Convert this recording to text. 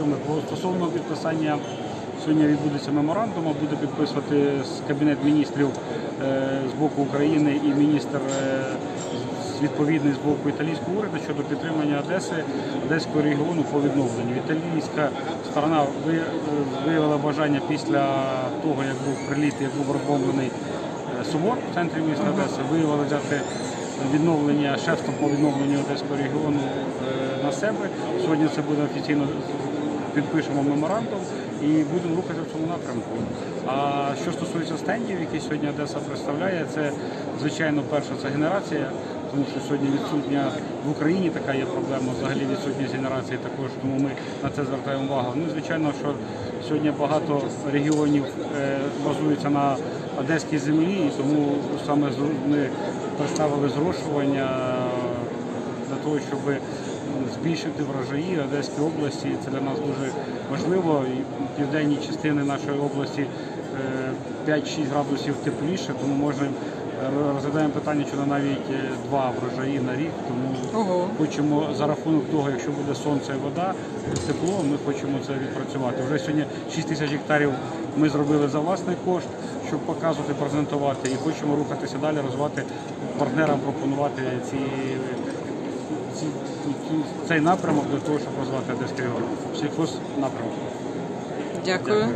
Сьоме стосовно підписання сьогодні відбудеться меморандум, буде підписувати з кабінет міністрів е, з боку України і міністр е, відповідний з боку італійського уряду щодо підтримання Одеси, Одеського регіону по відновленню. Італійська сторона е, виявила бажання після того, як був приліт, як був розбомблений собор в центрі міста Одеси, виявили взяти відновлення шефством по відновленню Одеського регіону на себе. Сьогодні це буде офіційно підпишемо меморандум і будемо рухатися в цьому напрямку. А що стосується стендів, які сьогодні Одеса представляє, це звичайно перша це генерація, тому що сьогодні відсутня в Україні така є проблема, взагалі відсутність генерації також, тому ми на це звертаємо увагу. Ну, звичайно, що сьогодні багато регіонів е, базуються на одеській землі, і тому саме ми представили зрошування того, щоб збільшити врожаї Одеської області. Це для нас дуже важливо. І в частини нашої області е, 5-6 градусів тепліше, тому можемо е, розглядаємо питання щодо навіть е, два врожаї на рік. Тому Ого. хочемо за рахунок того, якщо буде сонце і вода, тепло, ми хочемо це відпрацювати. Вже сьогодні 6 тисяч гектарів ми зробили за власний кошт, щоб показувати, презентувати, і хочемо рухатися далі, розвивати партнерам, пропонувати ці- цей напрямок для того, щоб розвивати. Сільхоз напрямок. Дякую.